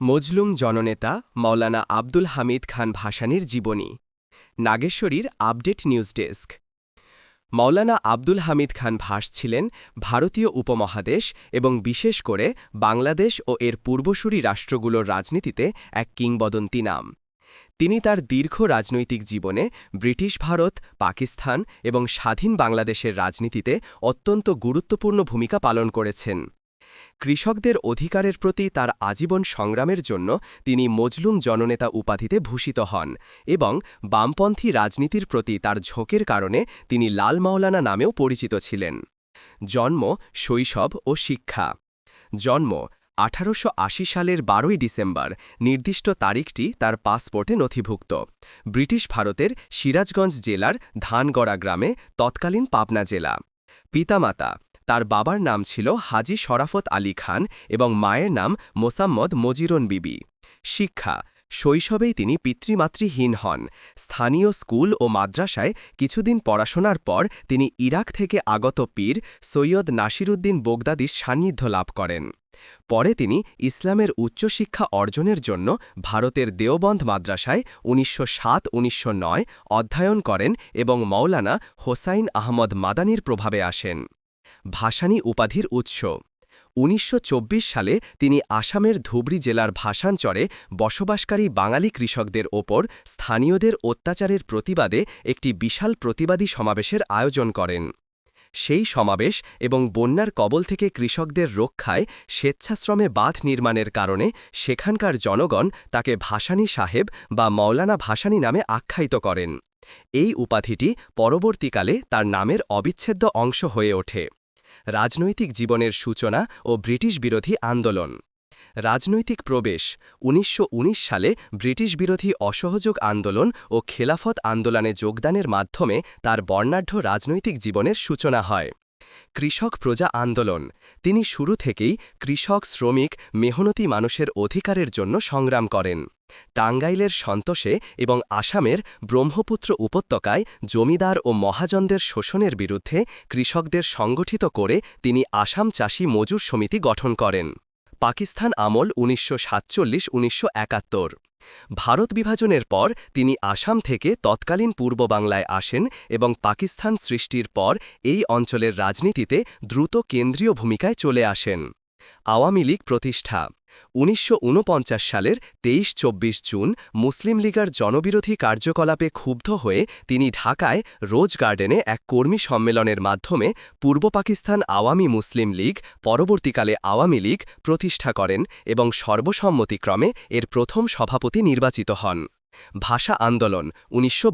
মজলুম জননেতা মৌলানা আব্দুল হামিদ খান ভাসানীর জীবনী, নাগেশ্বরীর update news desk. Maulana Abdul Hamid Khan ভাস ছিলেন ভারতীয় উপমহাদেশ এবং বিশেষ করে বাংলাদেশ ও এর পূর্বসূরি রাষ্ট্রগুলোর রাজনীতিতে এক কিংবদন্তি নাম। তিনি তার দীর্ঘ রাজনৈতিক জীবনে ব্রিটিশ ভারত, পাকিস্তান এবং স্বাধীন বাংলাদেশের রাজনীতিতে অত্যন্ত গুরুত্বপূর্ণ ভূমিকা পালন করেছেন। কৃষকদের অধিকারের প্রতি তার আজীবন সংগ্রামের জন্য তিনি মজলুম জননেতা উপাধিতে ভূষিত হন এবং বামপন্থী রাজনীতির প্রতি তার ঝোঁকের কারণে তিনি লাল মাওলানা নামেও পরিচিত ছিলেন। জন্ম শৈশব ও শিক্ষা। জন্ম আঠারোশ আশি সালের বারোই ডিসেম্বর, নির্দিষ্ট তারিখটি তার পাসপোর্টে নথিভুক্ত। ব্রিটিশ ভারতের সিরাজগঞ্জ জেলার ধানগড়া গ্রামে তৎকালীন পাবনা জেলা। পিতামাতা তার বাবার নাম ছিল হাজি শরাফত আলী খান এবং মায়ের নাম মোসাম্মদ মজিরন বিবি। শিক্ষা, শৈশবেই তিনি পিতৃমাতৃহীন হন। স্থানীয় স্কুল ও মাদ্রাসায় কিছুদিন পড়াশোনার পর তিনি ইরাক থেকে আগত পীর সৈয়দ নাসিরুদ্দিন বোগদাদির সান্নিধ্য লাভ করেন। পরে তিনি ইসলামের উচ্চশিক্ষা অর্জনের জন্য ভারতের দেওবন্ধ মাদ্রাসায় উনিশশো সাত উনিশশো অধ্যয়ন করেন এবং মৌলানা হোসাইন আহমদ মাদানির প্রভাবে আসেন। ভাসানী উপাধির উৎস। উনিশশো চব্বিশ সালে তিনি আসামের ধুবড়ি জেলার ভাষাঞ্চরে বসবাসকারী বাঙালি কৃষকদের ওপর স্থানীয়দের অত্যাচারের প্রতিবাদে একটি বিশাল প্রতিবাদী সমাবেশের আয়োজন করেন। সেই সমাবেশ এবং বন্যার কবল থেকে কৃষকদের রক্ষায় স্বেচ্ছাশ্রমে বাঁধ নির্মাণের কারণে সেখানকার জনগণ তাকে ভাসানী সাহেব বা মৌলানা ভাসানী নামে আখ্যায়িত করেন। এই উপাধিটি পরবর্তীকালে তার নামের অবিচ্ছেদ্য অংশ হয়ে ওঠে। রাজনৈতিক জীবনের সূচনা ও ব্রিটিশ বিরোধী আন্দোলন। রাজনৈতিক প্রবেশ, উনিশশো উনিশ সালে ব্রিটিশ বিরোধী অসহযোগ আন্দোলন ও খেলাফত আন্দোলনে যোগদানের মাধ্যমে তার বর্ণাঢ্য রাজনৈতিক জীবনের সূচনা হয়। কৃষক প্রজা আন্দোলন, তিনি শুরু থেকেই কৃষক, শ্রমিক, মেহনতি মানুষের অধিকারের জন্য সংগ্রাম করেন। টাঙ্গাইলের সন্তোষে এবং আসামের ব্রহ্মপুত্র উপত্যকায় জমিদার ও মহাজনদের শোষণের বিরুদ্ধে কৃষকদের সংগঠিত করে তিনি আসাম চাষী মজুর সমিতি গঠন করেন। পাকিস্তান আমল উনিশশো সাতচল্লিশ ভারত বিভাজনের পর তিনি আসাম থেকে তৎকালীন পূর্ব বাংলায় আসেন এবং পাকিস্তান সৃষ্টির পর এই অঞ্চলের রাজনীতিতে দ্রুত কেন্দ্রীয় ভূমিকায় চলে আসেন। আওয়ামী লীগ প্রতিষ্ঠা। উনিশশো ঊনপঞ্চাশ সালের তেইশ চব্বিশ জুন মুসলিম লীগার জনবিরোধী কার্যকলাপে ক্ষুব্ধ হয়ে তিনি ঢাকায় রোজ গার্ডেনে এক কর্মী সম্মেলনের মাধ্যমে পূর্ব পাকিস্তান আওয়ামী মুসলিম লীগ, পরবর্তীকালে আওয়ামী লীগ প্রতিষ্ঠা করেন এবং সর্বসম্মতিক্রমে এর প্রথম সভাপতি নির্বাচিত হন। ভাষা আন্দোলন, উনিশশো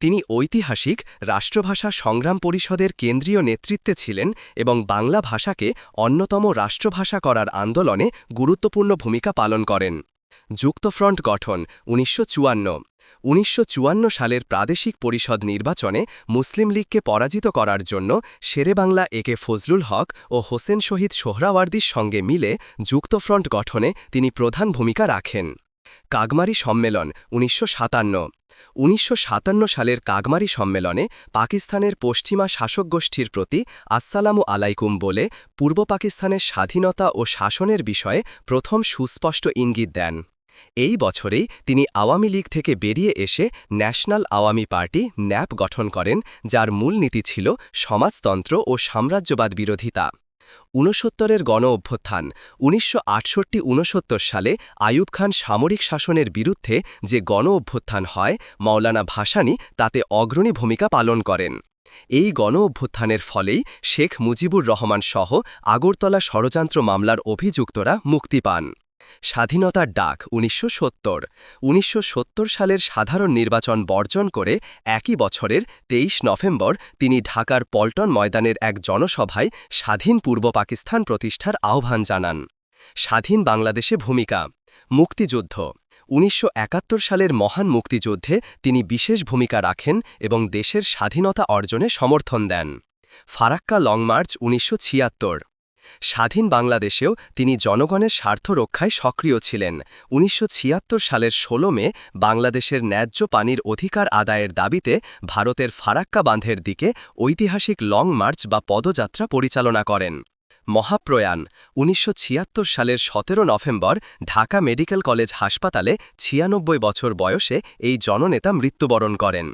তিনি ঐতিহাসিক রাষ্ট্রভাষা সংগ্রাম পরিষদের কেন্দ্রীয় নেতৃত্বে ছিলেন এবং বাংলা ভাষাকে অন্যতম রাষ্ট্রভাষা করার আন্দোলনে গুরুত্বপূর্ণ ভূমিকা পালন করেন। যুক্তফ্রন্ট গঠন, উনিশশো উনিশশো সালের প্রাদেশিক পরিষদ নির্বাচনে মুসলিম লীগকে পরাজিত করার জন্য শেরেবাংলা একে ফজলুল হক ও হোসেন শহীদ সোহরাওয়ার্দির সঙ্গে মিলে যুক্তফ্রন্ট গঠনে তিনি প্রধান ভূমিকা রাখেন। কাগমারি সম্মেলন, উনিশশো সাতান্ন। উনিশশো সালের কাগমারি সম্মেলনে পাকিস্তানের পশ্চিমা শাসক গোষ্ঠীর প্রতি আসসালামু আলাইকুম বলে পূর্ব পাকিস্তানের স্বাধীনতা ও শাসনের বিষয়ে প্রথম সুস্পষ্ট ইঙ্গিত দেন। এই বছরেই তিনি আওয়ামী লীগ থেকে বেরিয়ে এসে ন্যাশনাল আওয়ামী পার্টি, ন্যাপ গঠন করেন, যার মূল নীতি ছিল সমাজতন্ত্র ও সাম্রাজ্যবাদ বিরোধিতা। ঊনসত্তরের গণ অভ্যুত্থান, উনিশশো আটষট্টি সালে আয়ুব খান সামরিক শাসনের বিরুদ্ধে যে গণ অভ্যুত্থান হয়, মাওলানা ভাসানী তাতে অগ্রণী ভূমিকা পালন করেন। এই গণ অভ্যুত্থানের ফলেই শেখ মুজিবুর রহমান সহ আগরতলা ষড়যন্ত্র মামলার অভিযুক্তরা মুক্তি পান। স্বাধীনতার ডাক উনিশশো সত্তর। উনিশশো সালের সাধারণ নির্বাচন বর্জন করে একই বছরের তেইশ নভেম্বর তিনি ঢাকার পল্টন ময়দানের এক জনসভায় স্বাধীন পূর্ব পাকিস্তান প্রতিষ্ঠার আহ্বান জানান। স্বাধীন বাংলাদেশে ভূমিকা, মুক্তিযুদ্ধ। উনিশশো একাত্তর সালের মহান মুক্তিযুদ্ধে তিনি বিশেষ ভূমিকা রাখেন এবং দেশের স্বাধীনতা অর্জনে সমর্থন দেন। ফারাক্কা লং মার্চ উনিশশো ছিয়াত্তর। স্বাধীন বাংলাদেশেও তিনি জনগণের স্বার্থ রক্ষায় সক্রিয় ছিলেন। উনিশশো ছিয়াত্তর সালের ১৬ মে বাংলাদেশের ন্যায্য পানির অধিকার আদায়ের দাবিতে ভারতের ফারাক্কা বাঁধের দিকে ঐতিহাসিক লং মার্চ বা পদযাত্রা পরিচালনা করেন। মহাপ্রয়াণ, উনিশশো ছিয়াত্তর সালের সতেরো নভেম্বর ঢাকা মেডিকেল কলেজ হাসপাতালে ছিয়ানব্বই বছর বয়সে এই জননেতা মৃত্যুবরণ করেন।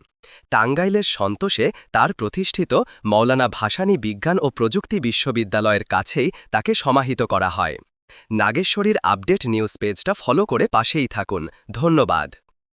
টাঙ্গাইলের সন্তোষে তার প্রতিষ্ঠিত মৌলানা ভাসানী বিজ্ঞান ও প্রযুক্তি বিশ্ববিদ্যালয়ের কাছেই তাকে সমাহিত করা হয়। নাগেশ্বরীর আপডেট নিউজ পেজটা ফলো করে পাশেই থাকুন। ধন্যবাদ।